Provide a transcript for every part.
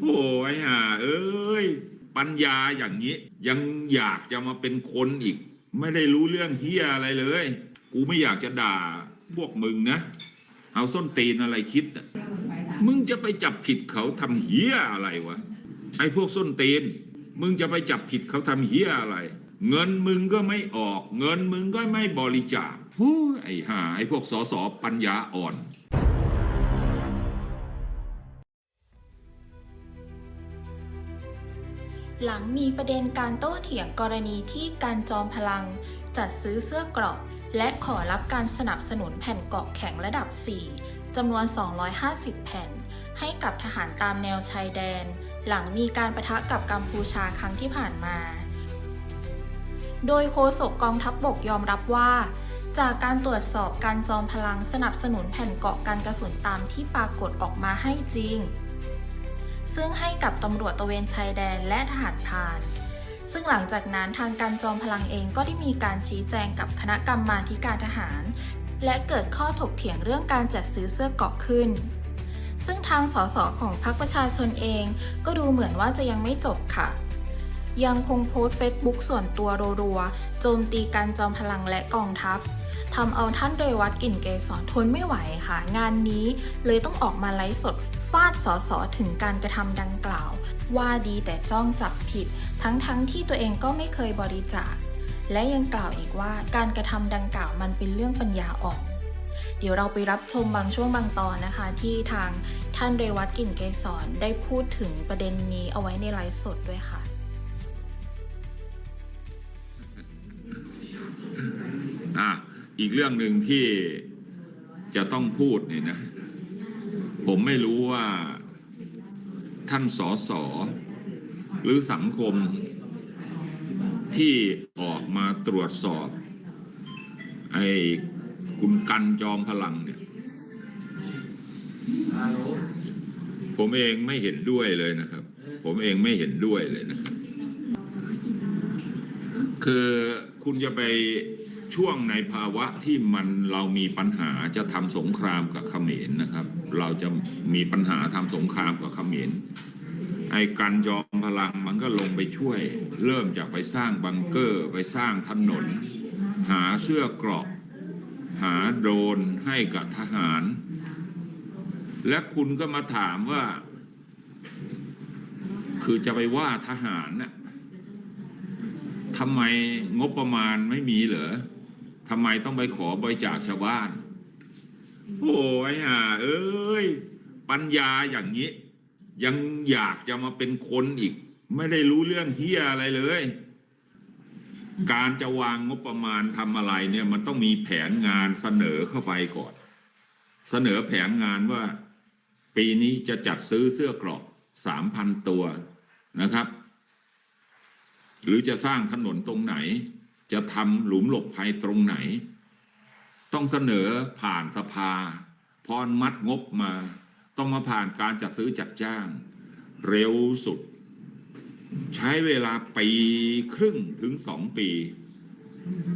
โอ้ยห่าเอ้ย ปัญญาอย่างนี้ ยังอยากจะมาเป็นคนอีก ไม่ได้รู้เรื่องเฮียอะไรเลย กูไม่อยากจะด่าพวกมึงนะ เอาส้นตีนอะไรคิดอะมึงจะไปจับผิดเขาทำเฮียอะไรวะ ไอ้พวกส้นตีน มึงจะไปจับผิดเขาทำเฮียอะไร เงินมึงก็ไม่ออก เงินมึงก็ไม่บริจาคโอ้ไอ้ห่าไอ้พวกสอสอปัญญาอ่อน หลังมีประเด็นการโต้เถียงกรณีที่การจอมพลัง จัดซื้อเสื้อเกราะ และขอรับการสนับสนุนแผ่นเกาะแข็งระดับ 4จำนวน 250 แผ่น ให้กับทหารตามแนวชายแดน หลังมีการประทะกับกัมพูชาครั้งที่ผ่านมา โดยโฆษกกองทัพบบกยอมรับว่า จากการตรวจสอบการจอมพลังสนับสนุนแผ่นเกาะกันกระสุนตามที่ปรากฏออกมาให้จริง ซึ่งให้กับตำรวจตะเวนชายแดนและทหารพราน ซึ่งหลังจากนั้นทางการจอมพลังเองก็ได้มีการชี้แจงกับคณะกรรมาธิการทหาร และเกิดข้อถกเถียงเรื่องการจัดซื้อเสื้อเกาะขึ้น ซึ่งทางสสของพรรคประชาชนเองก็ดูเหมือนว่าจะยังไม่จบค่ะยังคงโพสต์เฟซบุ๊กส่วนตัวรัวๆ โจมตีการจอมพลังและกองทัพทำเอาท่านเรวัตกลิ่นเกษรทนไม่ไหวค่ะ งานนี้เลยต้องออกมาไลฟ์สด ฟาดสอสอถึงการกระทำดังกล่าว ว่าดีแต่จ้องจับผิด ทั้งๆทที่ตัวเองก็ไม่เคยบริจาค และยังกล่าวอีกว่าการกระทำดังกล่าวมันเป็นเรื่องปัญญาอ่อนเดี๋ยวเราไปรับชมบางช่วงบางตอนนะคะ ที่ทางท่านเรวัตกิ่นเกษรได้พูดถึงประเด็นนี้เอาไว้ในไลฟ์สดด้วยค่ะ อะ อีกเรื่องหนึ่งที่จะต้องพูดเนี่ยนะ ผมไม่รู้ว่าท่านสอสอหรือสังคมที่ออกมาตรวจสอบ ไอ้คุณกันจอมพลังเนี่ย ผมเองไม่เห็นด้วยเลยนะครับ ผมเองไม่เห็นด้วยเลยนะครับ คือคุณจะไปช่วงในภาวะที่มันเรามีปัญหาจะทำสงครามกับเขมรนะครับ เราจะมีปัญหาทำสงครามกับเขมรไอ้กันยอมพลังมันก็ลงไปช่วย เริ่มจากไปสร้างบังเกอร์ไปสร้างถนน หาเสื้อเกราะ หาโดรนให้กับทหาร และคุณก็มาถามว่า คือจะไปว่าทหารน่ะทำไมงบประมาณไม่มีเหรอทำไมต้องไปขอบริจาคชาวบ้าน โอ้ยห่าเอ้ย ปัญญาอย่างนี้ ยังอยากจะมาเป็นคนอีก ไม่ได้รู้เรื่องเฮียอะไรเลย การจะวางงบประมาณทำอะไรเนี่ย มันต้องมีแผนงานเสนอเข้าไปก่อน เสนอแผนงานว่า ปีนี้จะจัดซื้อเสื้อกรอกสามพันตัวนะครับ หรือจะสร้างถนนตรงไหน จะทำหลุมหลบภัยตรงไหน ต้องเสนอผ่านสภา พออนมัดงบมา ต้องมาผ่านการจัดซื้อจัดจ้าง เร็วสุด ใช้เวลาปีครึ่งถึงสองปี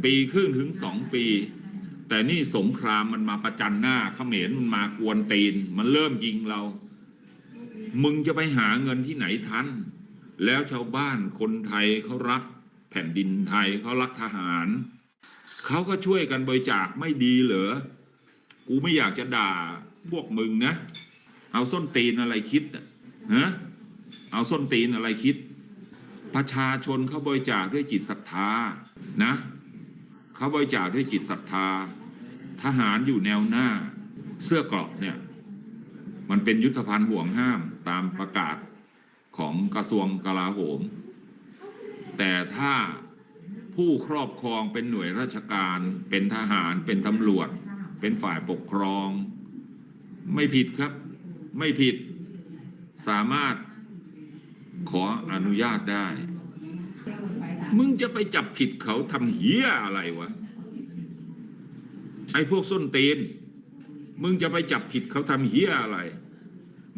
ปีครึ่งถึงสองปี แต่นี่สงครามมันมาประจันหน้าเขมรมันมากวนตีน มันเริ่มยิงเรา มึงจะไปหาเงินที่ไหนทัน แล้วชาวบ้านคนไทยเขารักแผ่นดินไทยเขารักทหาร เขาก็ช่วยกันบริจาคไม่ดีเหรอ กูไม่อยากจะด่าพวกมึงนะ เอาส้นตีนอะไรคิดอะเอาส้นตีนอะไรคิด ประชาชนเขาบริจาคด้วยจิตศรัทธานะเขาบริจาคด้วยจิตศรัทธา ทหารอยู่แนวหน้า เสื้อกราะเนี่ย มันเป็นยุทธภัณฑ์ห่วงห้ามตามประกาศของกระทรวงกลาโหม แต่ถ้า ผู้ครอบครองเป็นหน่วยราชการ เป็นทหาร เป็นตำรวจ เป็นฝ่ายปกครอง ไม่ผิดครับ ไม่ผิด สามารถขออนุญาตได้ มึงจะไปจับผิดเขาทำเหี้ยอะไรวะ ไอ้พวกส้นตีน มึงจะไปจับผิดเขาทำเหี้ยอะไร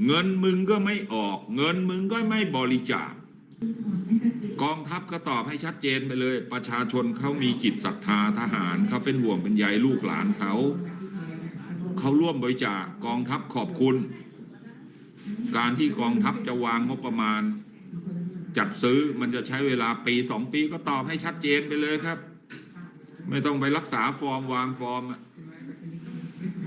เงินมึงก็ไม่ออก เงินมึงก็ไม่บริจาค กองทัพก็ตอบให้ชัดเจนไปเลย ประชาชนเขามีจิตศรัทธาทหารเขาเป็นห่วงเป็นใยลูกหลานเขาเขาร่วมบริจาคกองทัพขอบคุณ การที่กองทัพจะวางงบประมาณ จัดซื้อมันจะใช้เวลาปีสองปีก็ตอบให้ชัดเจนไปเลยครับ ไม่ต้องไปรักษาฟอร์มวางฟอร์มอะ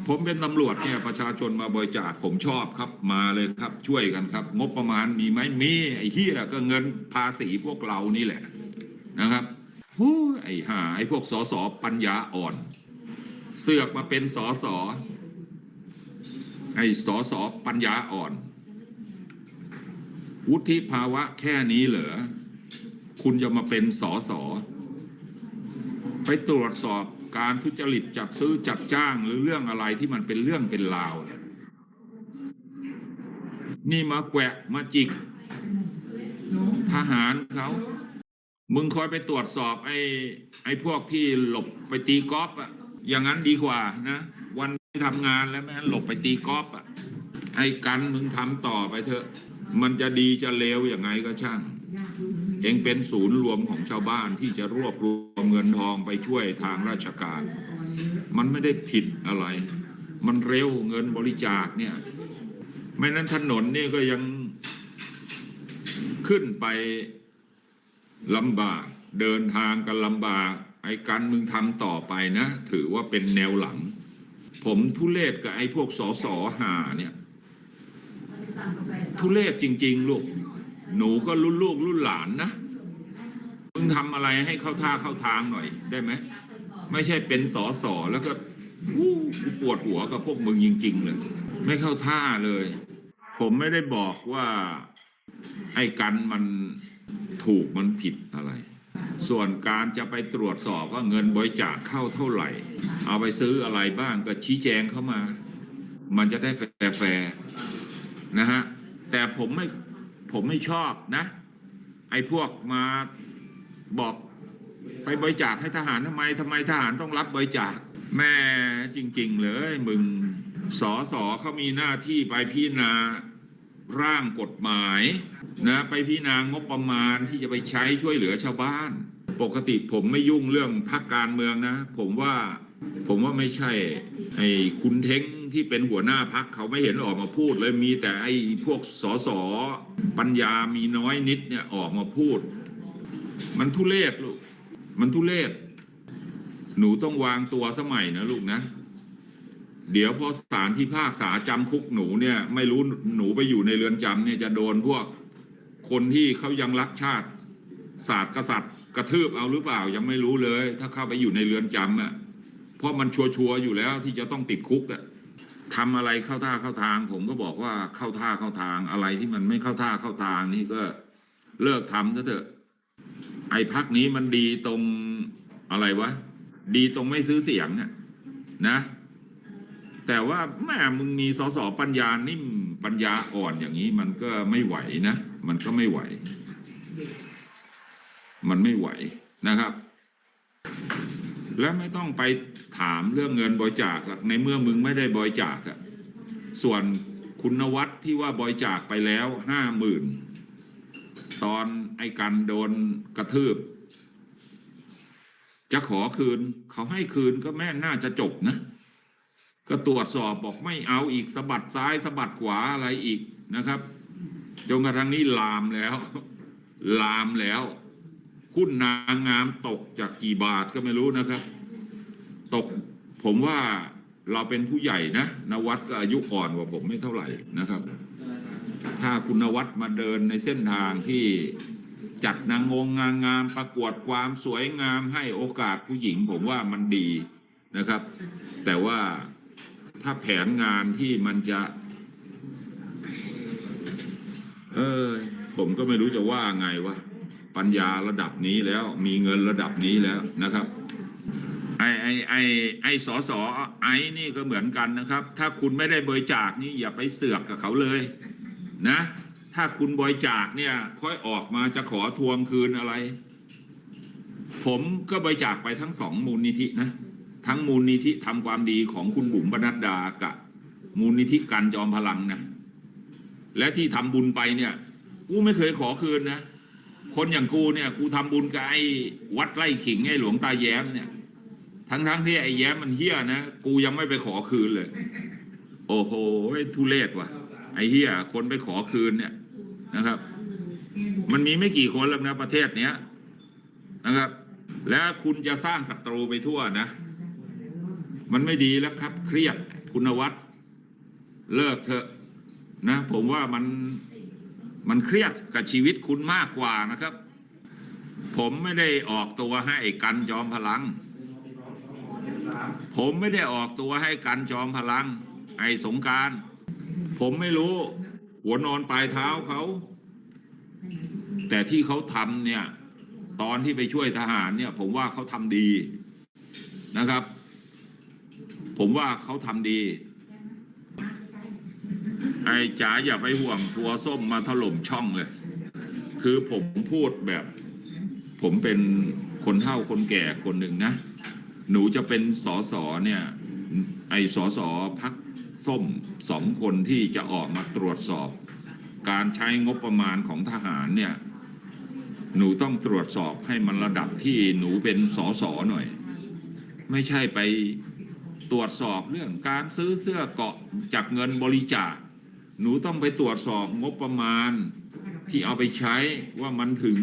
ผมเป็นตำรวจเนี่ยประชาชนมาบริจาคผมชอบครับมาเลยครับ ช่วยกันครับ งบประมาณมีไหมมีไอ้เฮียก็เงินภาษีพวกเรานี่แหละนะครับหู้ไอ้ห่าไอ้พวกสสปัญญาอ่อน เสือกมาเป็นสสไอ้สสปัญญาอ่อน วุฒิภาวะแค่นี้เหรอคุณจะมาเป็นสอสอไปตรวจสอบ การทุจริตจัดซื้อจัดจ้างหรือเรื่องอะไรที่มันเป็นเรื่องเป็นราวเนี่ยนี่มาแกะมาจิก ทหารเขามึงคอยไปตรวจสอบไอ้ไอ้พวกที่หลบไปตีกอล์ฟอะอย่างนั้นดีกว่านะวันที่ทำงานแล้วแม่งหลบไปตีกอล์ฟอะไอ้กันมึงทำต่อไปเถอะ มันจะดีจะเลวอย่างไงก็ช่าง เองเป็นศูนย์รวมของชาวบ้านที่จะรวบรวมเงินทองไปช่วยทางราชการ มันไม่ได้ผิดอะไร มันเร็วเงินบริจาคเนี่ย ไม่นั้นถนนนี่ก็ยังขึ้นไปลำบาก เดินทางกันลำบากไอ้กันมึงทำต่อไปนะ ถือว่าเป็นแนวหลัง ผมทุเลศกับไอ้พวกสอสอหาเนี่ย ทุเลศจริง ๆ ลูก หนูก็รุ่นลูกรุ่นหลานนะมึงทำอะไรให้เข้าท่าเข้าทางหน่อยได้ไหม ไม่ใช่เป็นสอสอแล้วก็วู้กูปวดหัวกับพวกมึงจริง ๆ เลย ไม่เข้าท่าเลย ผมไม่ได้บอกว่าไอ้กันมันถูกมันผิดอะไร ส่วนการจะไปตรวจสอบว่าเงินบริจาคเข้าเท่าไหร่ เอาไปซื้ออะไรบ้างก็ชี้แจงเข้ามา มันจะได้แฟร์ๆนะฮะ แต่ผมไม่ ผมไม่ชอบนะ ไอ้พวกมาบอกไปบริจาคให้ทหารทำไมทำไมทหารต้องรับบริจาค แม่จริง ๆ เลยมึงสอสอเขามีหน้าที่ไปพิจารณาร่างกฎหมายนะไปพิจารณางบประมาณที่จะไปใช้ช่วยเหลือชาวบ้าน ปกติผมไม่ยุ่งเรื่องพักการเมืองนะ ผมว่าผมว่าไม่ใช่ไอ้คุณเท้งที่เป็นหัวหน้าพักเขาไม่เห็นออกมาพูดเลยมีแต่ไอ้พวกสสปัญญามีน้อยนิดเนี่ยออกมาพูด มันทุเลศลูก มันทุเลศหนูต้องวางตัวสมัยนะลูกนะ เดี๋ยวพอศาลที่ภาคษาจำคุกหนูเนี่ย ไม่รู้หนูไปอยู่ในเรือนจำเนี่ยจะโดนพวกคนที่เขายังรักชาติศาสตร์กษัตริย์ กระทืบเอาหรือเปล่ายังไม่รู้เลย ถ้าเข้าไปอยู่ในเรือนจำอะเพราะมันชัวร์อยู่แล้วที่จะต้องติดคุกอะทำอะไรเข้าท่าเข้าทาง ผมก็บอกว่าเข้าท่าเข้าทางอะไรที่มันไม่เข้าท่าเข้าทางนี่ก็เลิกทำซะเถอะ ไอ้พักนี้มันดีตรงอะไรวะ ดีตรงไม่ซื้อเสียงน่ะนะ แต่ว่าแม่มึงมีสสปัญญานิ่มปัญญาอ่อนอย่างนี้มันก็ไม่ไหวนะ มันก็ไม่ไหว มันไม่ไหวนะครับ และไม่ต้องไปถามเรื่องเงินบริจาคหรอกในเมื่อมึงไม่ได้บริจาคอะส่วนคุณวัฒน์ที่ว่าบริจาคไปแล้วห้าหมื่นตอนไอ้กันโดนกระทืบ จะขอคืน เขาให้คืนก็แม่น่าจะจบนะ ก็ตรวจสอบบอกไม่เอาอีกสะบัดซ้ายสะบัดขวาอะไรอีกนะครับจนกระทั่งนี้ลามแล้ว ลามแล้ว หุ้นนางงามตกจากกี่บาทก็ไม่รู้นะครับ ตกผมว่าเราเป็นผู้ใหญ่นะนวัดก็อายุอ่อนกว่าผมไม่เท่าไหร่นะครับ ถ้าคุณนวัดมาเดินในเส้นทางที่จัดนางงงงางงามประกวดความสวยงามให้โอกาสผู้หญิง ผมว่ามันดีนะครับ แต่ว่าถ้าแผนงานที่มันจะ เออผมก็ไม่รู้จะว่าไงวะ ปัญญาระดับนี้แล้ว มีเงินระดับนี้แล้วนะครับ ไอไอไอไอสอสอไอนี่ก็เหมือนกันนะครับ ถ้าคุณไม่ได้บริจาคนี่อย่าไปเสือกกับเขาเลยนะ ถ้าคุณบริจาคเนี่ย ค่อยออกมาจะขอทวงคืนอะไร ผมก็บริจาคไปทั้งสองมูลนิธินะทั้งมูลนิธิทำความดีของคุณบุ๋มปนัดดากับมูลนิธิกันจอมพลังนะและที่ทำบุญไปเนี่ย กูไม่เคยขอคืนนะ คนอย่างกูเนี่ย กูทำบุญกับไอ้วัดไร่ขิงไอ้หลวงตาแย้มเนี่ย ทั้งๆทที่ไอ้แย้มมันเฮี้ยนะ กูยังไม่ไปขอคืนเลย โอ้โหทุเลศว่ะ ไอ้เหี้ยคนไปขอคืนเนี่ยนะครับ มันมีไม่กี่คนแล้วนะประเทศเนี้ยนะครับ แล้วคุณจะสร้างศัตรูไปทั่วนะ มันไม่ดีแล้วครับ เครียดคุณวัฒน์เลิกเถอะนะ ผมว่ามัน มันเครียดกับชีวิตคุณมากกว่านะครับ ผมไม่ได้ออกตัวให้กันจอมพลัง ผมไม่ได้ออกตัวให้กันจอมพลัง ไอ้สงการ ผมไม่รู้ หัวนอนปลายเท้าเขา แต่ที่เขาทำเนี่ย ตอนที่ไปช่วยทหารเนี่ย ผมว่าเขาทำดีนะครับ ผมว่าเขาทำดี ไอ้จ๋าอย่าไปห่วงทัวร์ส้มมาถล่มช่องเลย คือผมพูดแบบ ผมเป็นคนเฒ่าคนแก่คนหนึ่งนะ หนูจะเป็นสอสอเนี่ย ไอ้สอสอพักส้มสองคนที่จะออกมาตรวจสอบ การใช้งบประมาณของทหารเนี่ย หนูต้องตรวจสอบให้มันระดับที่หนูเป็นสอสอหน่อย ไม่ใช่ไปตรวจสอบเรื่องการซื้อเสื้อเกาะจากเงินบริจาค หนูต้องไปตรวจสอบงบประมาณที่เอาไปใช้ว่ามันถึง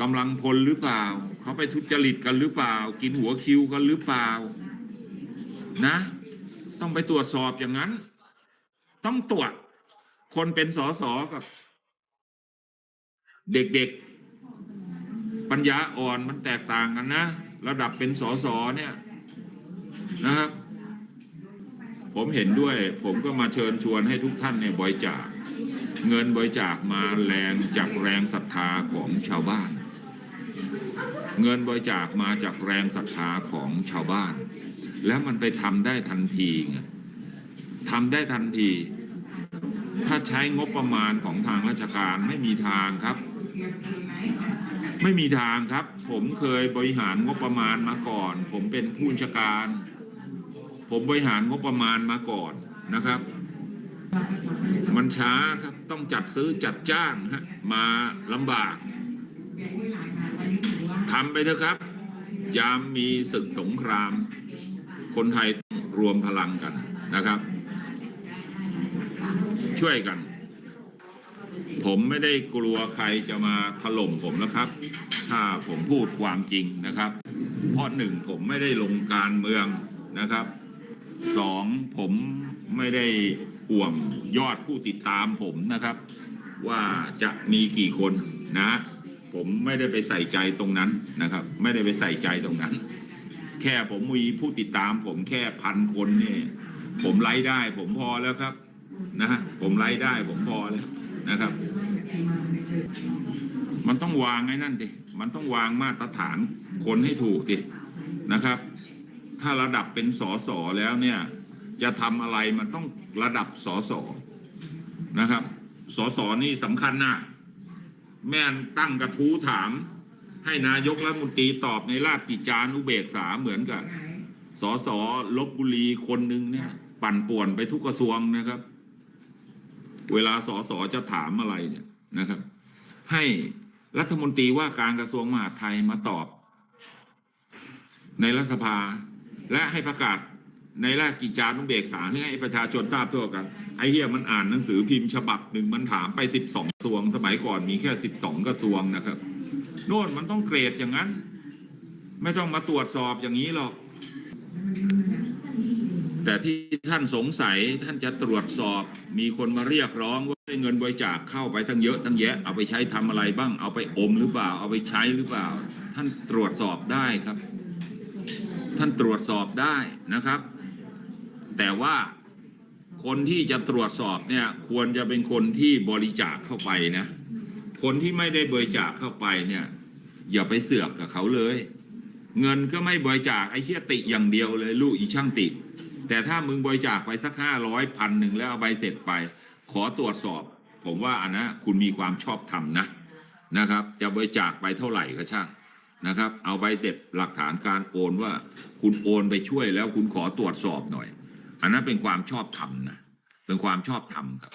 กำลังพลหรือเปล่า เขาไปทุจริตกันหรือเปล่า กินหัวคิวกันหรือเปล่า นะ ต้องไปตรวจสอบอย่างนั้น ต้องตรวจคนเป็นสอสอกับ เด็กๆ ปัญญาอ่อนมันแตกต่างกันนะ ระดับเป็นสอสอเนี่ยนะครับ ผมเห็นด้วย ผมก็มาเชิญชวนให้ทุกท่านเนี่ยบริจาค เงินบริจาคมาแรงจากแรงศรัทธาของชาวบ้าน เงินบริจาคมาจากแรงศรัทธาของชาวบ้าน แล้วมันไปทำได้ทันทีไงทำได้ทันที ถ้าใช้งบประมาณของทางราชการไม่มีทางครับ ไม่มีทางครับ ผมเคยบริหารงบประมาณมาก่อน ผมเป็นผู้ชการ ผมบริหารงบประมาณมาก่อนนะครับ มันช้าครับต้องจัดซื้อจัดจ้างฮะมาลำบากทำไปเถอะครับ ยามมีศึกสงคราม คนไทยต้องรวมพลังกันนะครับ ช่วยกัน ผมไม่ได้กลัวใครจะมาถล่มผมนะครับ ถ้าผมพูดความจริงนะครับ เพราะหนึ่งผมไม่ได้ลงการเมืองนะครับ สองผมไม่ได้ห่วงยอดผู้ติดตามผมนะครับ ว่าจะมีกี่คนนะ ผมไม่ได้ไปใส่ใจตรงนั้นนะครับ ไม่ได้ไปใส่ใจตรงนั้น แค่ผมมีผู้ติดตาม ผมแค่พันคนนี่ผมไลฟ์ได้ ผมพอแล้วครับนะฮะผมไลฟ์ได้ผมพอแล้วนะครับ มันต้องวางไอ้นั่นดิมันต้องวางมาตรฐานคนให้ถูกดินะครับ ถ้าระดับเป็นสอสอแล้วเนี่ย จะทำอะไรมันต้องระดับสอสอนะครับสอสอนี่สำคัญนะแม่นตั้งกระทู้ถาม ให้นายกรัฐมนตรีตอบในราชกิจจานุเบกษาเหมือนกับสอสอลบบุรีคนหนึ่งเนี่ย ปั่นป่วนไปทุกกระทรวงนะครับ เวลาสอสอจะถามอะไรเนี่ยนะครับ ให้รัฐมนตรีว่าการกระทรวงมหาดไทยมาตอบ ในรัฐสภา และให้ประกาศในราชกิจจานุเบกษาให้ประชาชนทราบทั่วกัน ไอ้เหี้ยมันอ่านหนังสือพิมพ์ฉบับหนึ่งมันถามไปสิบสองกระทรวง สมัยก่อนมีแค่สิบสองกระทรวงนะครับ โน่นมันต้องเกรดอย่างนั้น ไม่ต้องมาตรวจสอบอย่างนี้หรอก แต่ที่ท่านสงสัยท่านจะตรวจสอบ มีคนมาเรียกร้องว่าเงินบริจาคเข้าไปตั้งเยอะตั้งแยะเอาไปใช้ทำอะไรบ้าง เอาไปอมหรือเปล่า เอาไปใช้หรือเปล่า ท่านตรวจสอบได้ครับ ท่านตรวจสอบได้นะครับ แต่ว่าคนที่จะตรวจสอบเนี่ยควรจะเป็นคนที่บริจาคเข้าไปนะ คนที่ไม่ได้บริจาคเข้าไปเนี่ย อย่าไปเสือกกับเขาเลย เงินก็ไม่บริจาคไอ้เชี่ยติอย่างเดียวเลย ลูกอีช่างติ แต่ถ้ามึงบริจาคไปสักห้าร้อยพันหนึ่งแล้วเอาใบเสร็จไป ขอตรวจสอบ ผมว่าอันนะคุณมีความชอบธรรมนะนะครับ จะบริจาคไปเท่าไหร่ก็ช่าง นะครับ เอาใบเสร็จหลักฐานการโอนว่า คุณโอนไปช่วยแล้วคุณขอตรวจสอบหน่อย อันนั้นเป็นความชอบธรรมนะเป็นความชอบธรรมครับ